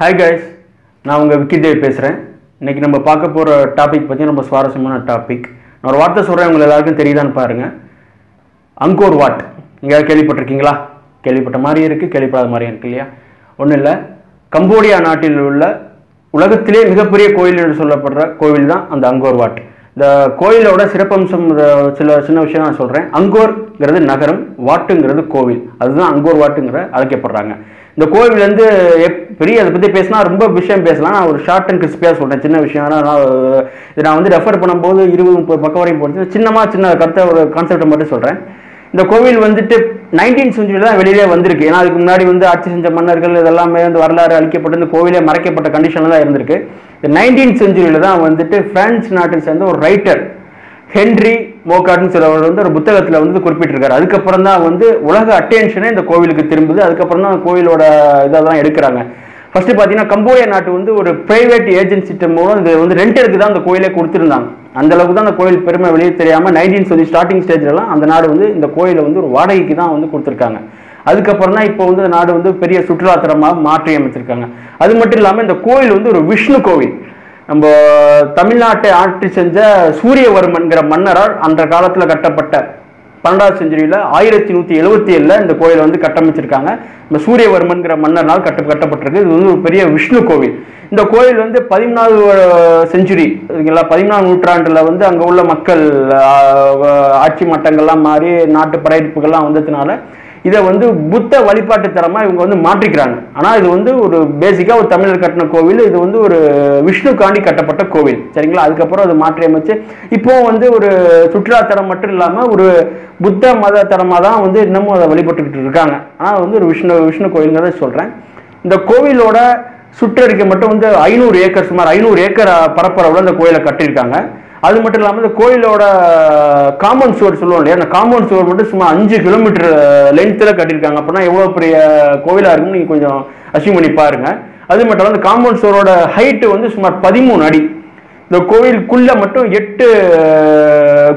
Hi guys நான் உங்கள் விக்கிதேவ் பேசுகிறேன் இன்னைக்கு நம்ம பார்க்க போகிற டாபிக் பற்றி ரொம்ப சுவாரஸ்யமான டாபிக் நான் ஒரு வார்த்தை சொல்கிறேன் உங்களுக்கு எல்லாருக்கும் தெரியுதான்னு பாருங்கள் அங்கோர் வாட் எங்கேயாவது கேள்விப்பட்டிருக்கீங்களா? கேள்விப்பட்ட மாதிரி இருக்குது கேள்விப்படாத மாதிரியும் இருக்கு இல்லையா? ஒன்றும் இல்லை. கம்போடியா நாட்டில் உள்ள உலகத்திலே மிகப்பெரிய கோயில் என்று சொல்லப்படுற கோவில் தான் அந்த அங்கோர் வாட் இந்த கோயிலோட சிறப்பம்சம் இந்த சில சின்ன விஷயம் நான் சொல்கிறேன் அங்கோர்ங்கிறது நகரம் வாட்டுங்கிறது கோவில். அதுதான் அங்கோர் வாட்டுங்கிற அழைக்கப்படுறாங்க. இந்த கோவில் வந்து எப் பெரிய அதை பற்றி பேசினா ரொம்ப விஷயம் பேசலாம். நான் ஒரு ஷார்ட் அண்ட் கிறிஸ்பியாக சொல்கிறேன் சின்ன விஷயம். ஆனால் நான் இதை நான் வந்து ரெஃபர் பண்ணும்போது இருபது முப்பது பக்கம் வரையும் போட்டு சின்னமாக சின்ன கருத்தை ஒரு கான்செப்டை மட்டும் சொல்கிறேன் இந்த கோவில் வந்துட்டு நைன்டீன் செஞ்சுரியில் தான் வெளியிலே வந்திருக்கு. ஏன்னா அதுக்கு முன்னாடி வந்து ஆட்சி செஞ்ச மன்னர்கள் இதெல்லாமே வந்து வரலாறு அழிக்கப்பட்டு இந்த கோவிலே மறைக்கப்பட்ட கண்டிஷனில் தான் இருந்திருக்கு. இந்த நைன்டீன் செஞ்சுரியில் தான் வந்துட்டு பிரான்ஸ் நாட்டை சேர்ந்த ஒரு ரைட்டர் ஹென்ரி மோகாட்னு சிலவர் வந்து ஒரு புத்தகத்தில் வந்து குறிப்பிட்டிருக்காரு. அதுக்கப்புறம் தான் வந்து உலக அட்டென்ஷனே இந்த கோவிலுக்கு திரும்புது. அதுக்கப்புறம் தான் கோவிலோட இதெல்லாம் எடுக்கிறாங்க. ஃபர்ஸ்ட் பார்த்தீங்கன்னா கம்போடியா நாட்டு வந்து ஒரு பிரைவேட் ஏஜென்சிட்ட மூலம் இது வந்து ரெண்டருக்கு தான் அந்த கோயிலே கொடுத்துருந்தாங்க. அந்த அளவுக்கு தான் அந்த கோயில் பெருமை வெளியே தெரியாமல் நைன்டீன் சொல்லி ஸ்டார்டிங் ஸ்டேஜ்லலாம் அந்த நாடு வந்து இந்த கோயிலை வந்து ஒரு வாடகைக்கு தான் வந்து கொடுத்துருக்காங்க. அதுக்கப்புறம் தான் இப்போ வந்து நாடு வந்து பெரிய சுற்றுலாத்தலமாக மாற்றி அமைச்சிருக்காங்க அது மட்டும் இல்லாமல் இந்த கோயில் வந்து ஒரு விஷ்ணு கோவில். நம்ம தமிழ்நாட்டை ஆட்சி செஞ்ச சூரியவர்மன்கிற மன்னரால் அந்த காலத்தில் கட்டப்பட்ட பன்னெண்டாவது செஞ்சுரியில் ஆயிரத்தி நூற்றி எழுபத்தி ஏழில் இந்த கோயிலை வந்து கட்டமைச்சிருக்காங்க. இந்த சூரியவர்மன்கிற மன்னர்னால் கட்ட கட்டப்பட்டிருக்கு. இது வந்து ஒரு பெரிய விஷ்ணு கோவில். இந்த கோயில் வந்து பதிமூணாவது செஞ்சுரி சரிங்களா? பதிமூணாம் நூற்றாண்டில் வந்து அங்கே உள்ள மக்கள் ஆட்சி மட்டங்கள்லாம் மாறி நாட்டு படையெடுப்புகள்லாம் வந்ததுனால இதை வந்து புத்த வழிபாட்டு தரமாக இவங்க வந்து மாற்றிக்கிறாங்க. ஆனால் இது வந்து ஒரு பேசிக்காக ஒரு தமிழர் கட்டின கோவில் இது வந்து ஒரு விஷ்ணுக்காண்டி கட்டப்பட்ட கோவில். சரிங்களா? அதுக்கப்புறம் அது மாற்றி அமைச்சு இப்போ வந்து ஒரு சுற்றுலாத்தலம் மட்டும் இல்லாமல் ஒரு புத்த மத தரமாக தான் வந்து இன்னமும் அதை வழிபட்டுக்கிட்டு இருக்காங்க. ஆனால் வந்து ஒரு விஷ்ணு விஷ்ணு கோயிலுங்கிறத சொல்கிறேன் இந்த கோவிலோட சுற்றறிக்கை மட்டும் வந்து ஐநூறு ஏக்கர் சுமார் ஐநூறு ஏக்கர் பரப்பளவில் அந்த கோயிலை கட்டியிருக்காங்க. அது மட்டும் இல்லாமல் இந்த கோயிலோட காம்பவுண்ட் சுவர் சொல்லுவோம் இல்லையா அந்த காம்பவுண்ட் சுவர் மட்டும் சும்மா அஞ்சு கிலோமீட்டர் லென்த்தில் கட்டியிருக்காங்க. அப்படின்னா எவ்வளோ பெரிய கோயிலாக இருக்குன்னு நீங்கள் கொஞ்சம் அசியூம் பண்ணி பாருங்க. அது மட்டும் இல்லாமல் காம்பவுண்ட் சுவரோட ஹைட்டு வந்து சுமார் பதிமூணு அடி. இந்த கோவிலுக்குள்ள மட்டும் எட்டு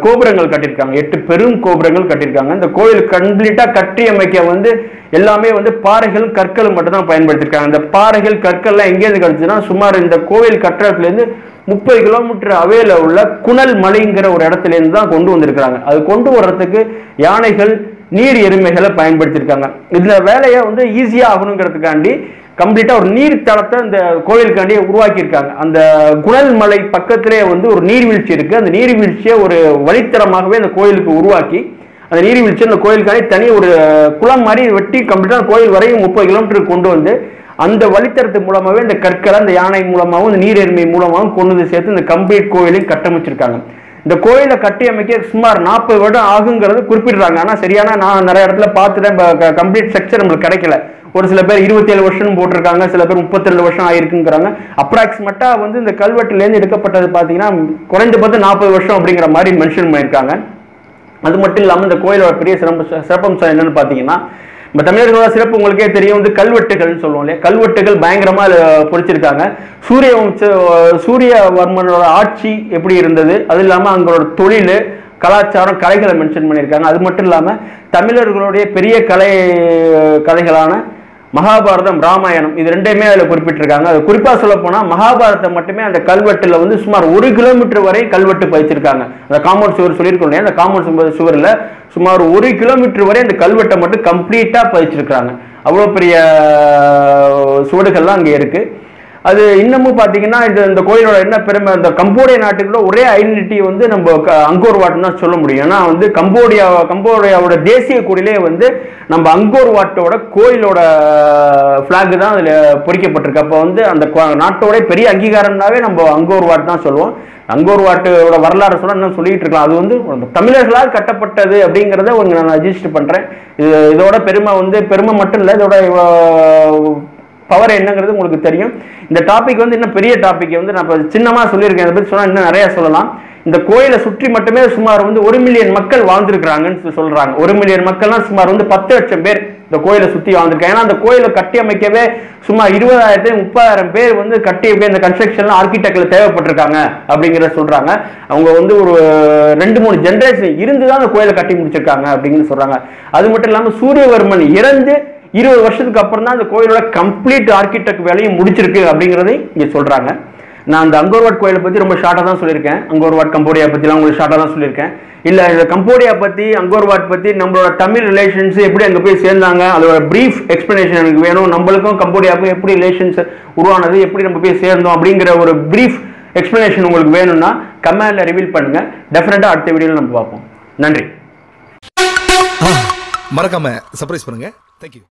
கோபுரங்கள் கட்டியிருக்காங்க. எட்டு பெரும் கோபுரங்கள் கட்டியிருக்காங்க. இந்த கோயில் கம்ப்ளீட்டாக கட்டி அமைக்க வந்து எல்லாமே வந்து பாறைகளும் கற்களும் மட்டும் தான் பயன்படுத்தியிருக்காங்க அந்த பாறைகள் கற்கள்லாம் எங்கேருந்து கிடச்சுன்னா சுமார் இந்த கோவில் கட்டடத்துலேருந்து முப்பது கிலோமீட்டர் அவையில் உள்ள குணல் மலைங்கிற ஒரு இடத்துல இருந்து தான் கொண்டு வந்திருக்கிறாங்க. அது கொண்டு வர்றதுக்கு யானைகள் நீர் எருமைகளை பயன்படுத்தியிருக்காங்க. இதில் வேலையை வந்து ஈஸியாக ஆகணுங்கிறதுக்காண்டி கம்ப்ளீட்டாக ஒரு நீர் தளத்தை இந்த கோயிலுக்காண்டி உருவாக்கியிருக்காங்க. அந்த குணல் மலை பக்கத்திலே வந்து ஒரு நீர்வீழ்ச்சி இருக்குது அந்த நீர்வீழ்ச்சியை ஒரு வழித்தரமாகவே அந்த கோயிலுக்கு உருவாக்கி அந்த நீர்வீழ்ச்சி அந்த கோயிலுக்கான தனி ஒரு குளம் மாதிரி வெட்டி கம்ப்ளீட்டாக கோயில் வரையும் முப்பது கிலோமீட்டருக்கு கொண்டு வந்து அந்த வழித்தரத்து மூலமாகவே இந்த கற்களை அந்த யானை மூலமாகவும் இந்த நீர் எருமை மூலமாகவும் கொண்டு வந்து சேர்த்து இந்த கம்ப்ளீட் கோயிலையும் கட்டமைச்சிருக்காங்க. இந்த கோயிலை கட்டி அமைக்க சுமார் நாற்பது வருடம் ஆகுங்கிறது குறிப்பிடுறாங்க. ஆனால் சரியான நான் நிறைய இடத்துல பார்த்துட்டேன். கம்ப்ளீட் ஸ்ட்ரக்சர் நம்மளுக்கு கிடைக்கல. ஒரு சில பேர் இருபத்தேழு வருஷம் போட்டிருக்காங்க சில பேர் முப்பத்தி ரெண்டு வருஷம் ஆயிருக்குங்கிறாங்க. அப்ராக்சிமேட்டாக வந்து இந்த கல்வெட்டுலேருந்து எடுக்கப்பட்டது பார்த்தீங்கன்னா குறைந்தபட்சம் நாற்பது வருஷம் அப்படிங்கிற மாதிரி மென்ஷன் பண்ணியிருக்காங்க. அது மட்டும் இல்லாமல் இந்த கோயிலோட பெரிய சிறப்பு சிறப்பம்சம் என்னன்னு பார்த்தீங்கன்னா நம்ம தமிழர்களோட சிறப்பு உங்களுக்கே தெரியும். வந்து கல்வெட்டுகள்னு சொல்லுவோம் இல்லையா? கல்வெட்டுகள் பயங்கரமா பொறிச்சிருக்காங்க. சூரிய வம்ச சூரியவர்மனோட ஆட்சி எப்படி இருந்தது? அது இல்லாமல் அவங்களோட தொழில் கலாச்சாரம் கலைகளை மென்ஷன் பண்ணியிருக்காங்க. அது மட்டும் இல்லாமல் தமிழர்களுடைய பெரிய கலை கலைகளான மகாபாரதம் ராமாயணம் இது ரெண்டையுமே அதில் குறிப்பிட்டிருக்காங்க. அது குறிப்பாக சொல்ல போனால் மகாபாரதம் மட்டுமே அந்த கல்வெட்டில் வந்து சுமார் ஒரு கிலோமீட்டர் வரை கல்வெட்டு பதிச்சிருக்காங்க. அந்த காம்பவுண்ட் சுவர் சொல்லியிருக்கோம் அந்த காம்பவுண்ட் சுவரில் சுமார் ஒரு கிலோமீட்டர் வரை அந்த கல்வெட்டை மட்டும் கம்ப்ளீட்டாக பதிச்சிருக்காங்க அவ்வளோ பெரிய சுவடுகள்லாம் அங்கே இருக்குது அது இன்னமும் பார்த்தீங்கன்னா இது இந்த கோயிலோட என்ன பெருமை இந்த கம்போடியா நாட்டுக்குள்ள ஒரே ஐடென்டிட்டி வந்து நம்ம க- அங்கோர் வாட்னு தான் சொல்ல முடியும். ஏன்னா வந்து கம்போடியா கம்போடியாவோட தேசிய கொடியிலே வந்து நம்ம அங்கோர் வாட்டோட கோயிலோட ஃப்ளாக் தான் அதில் பொறிக்கப்பட்டிருக்கு. அப்போ வந்து அந்த நாட்டோட பெரிய அங்கீகாரம்னாவே நம்ம அங்கோர் வாட் தான் சொல்லுவோம். அங்கோர் வாட்டோட வரலாறு சொல்ல இன்னும் சொல்லிட்டு இருக்கலாம். அது வந்து தமிழர்களால் கட்டப்பட்டது அப்படிங்கிறத உங்களுக்கு நான் ரெஜிஸ்டர் பண்ணுறேன் இது இதோட பெருமை வந்து பெருமை மட்டும் இல்லை இதோட இவ்வளோ பவர் என்னங்கிறது உங்களுக்கு தெரியும். இந்த டாபிக் வந்து இன்னும் பெரிய டாபிக் வந்து நான் இப்போ சின்னமாக சொல்லியிருக்கேன். இதை பற்றி சொன்னால் இன்னும் நிறையா சொல்லலாம். இந்த கோயிலை சுற்றி மட்டுமே சுமார் வந்து ஒரு மில்லியன் மக்கள் வாழ்ந்துருக்கிறாங்கன்னு சொல்லி ஒரு மில்லியன் மக்கள்னா சுமார் வந்து பத்து லட்சம் பேர் இந்த கோயிலை சுற்றி வாழ்ந்துருக்காங்க. ஏன்னா அந்த கோயிலை கட்டி அமைக்கவே சுமார் இருபதாயிரத்து முப்பதாயிரம் பேர் வந்து கட்டி அப்படியே இந்த கன்ஸ்ட்ரக்ஷன்ல ஆர்கிடெக்டில் தேவைப்பட்டிருக்காங்க அப்படிங்கிறத சொல்றாங்க. அவங்க வந்து ஒரு ரெண்டு மூணு ஜென்ரேஷன் இருந்து தான் அந்த கோயிலை கட்டி முடிச்சிருக்காங்க அப்படின்னு சொல்றாங்க. அது மட்டும் இல்லாமல் சூரியவர்மன் இறந்து இருபது வருஷத்துக்கு அப்புறம் தான் அந்த கோயிலோட கம்ப்ளீட் ஆர்கிடெக்ட் வேலையும் முடிச்சிருக்கு அப்படிங்கிறதை இங்கே சொல்கிறாங்க நான் அந்த அங்கோர்வாட் கோயிலை பற்றி ரொம்ப ஷார்ட்டாக தான் சொல்லியிருக்கேன். அங்கோர்வாட் கம்போடியா பற்றிலாம் உங்களுக்கு ஷார்ட்டாக தான் சொல்லியிருக்கேன். இல்லை இந்த கம்போடியா பற்றி அங்கோர்வாட் பற்றி நம்மளோட தமிழ் ரிலேஷன்ஸ் எப்படி அங்கே போய் சேர்ந்தாங்க அதோட ப்ரீஃப் எக்ஸ்ப்ளனேஷன் எனக்கு வேணும். நம்மளுக்கும் கம்போடியாவுக்கும் எப்படி ரிலேஷன்ஸ் உருவானது எப்படி நம்ம போய் சேர்ந்தோம் அப்படிங்கிற ஒரு ப்ரீஃப் எக்ஸ்ப்ளனேஷன் உங்களுக்கு வேணும்னா கமெண்ட்ல ரிவீல் பண்ணுங்க. டெஃபினட்டாக அடுத்த வீடியோவில் நம்ம பார்ப்போம். நன்றி. மறக்காம சர்ப்ரைஸ் பண்ணுங்க. தேங்க்யூ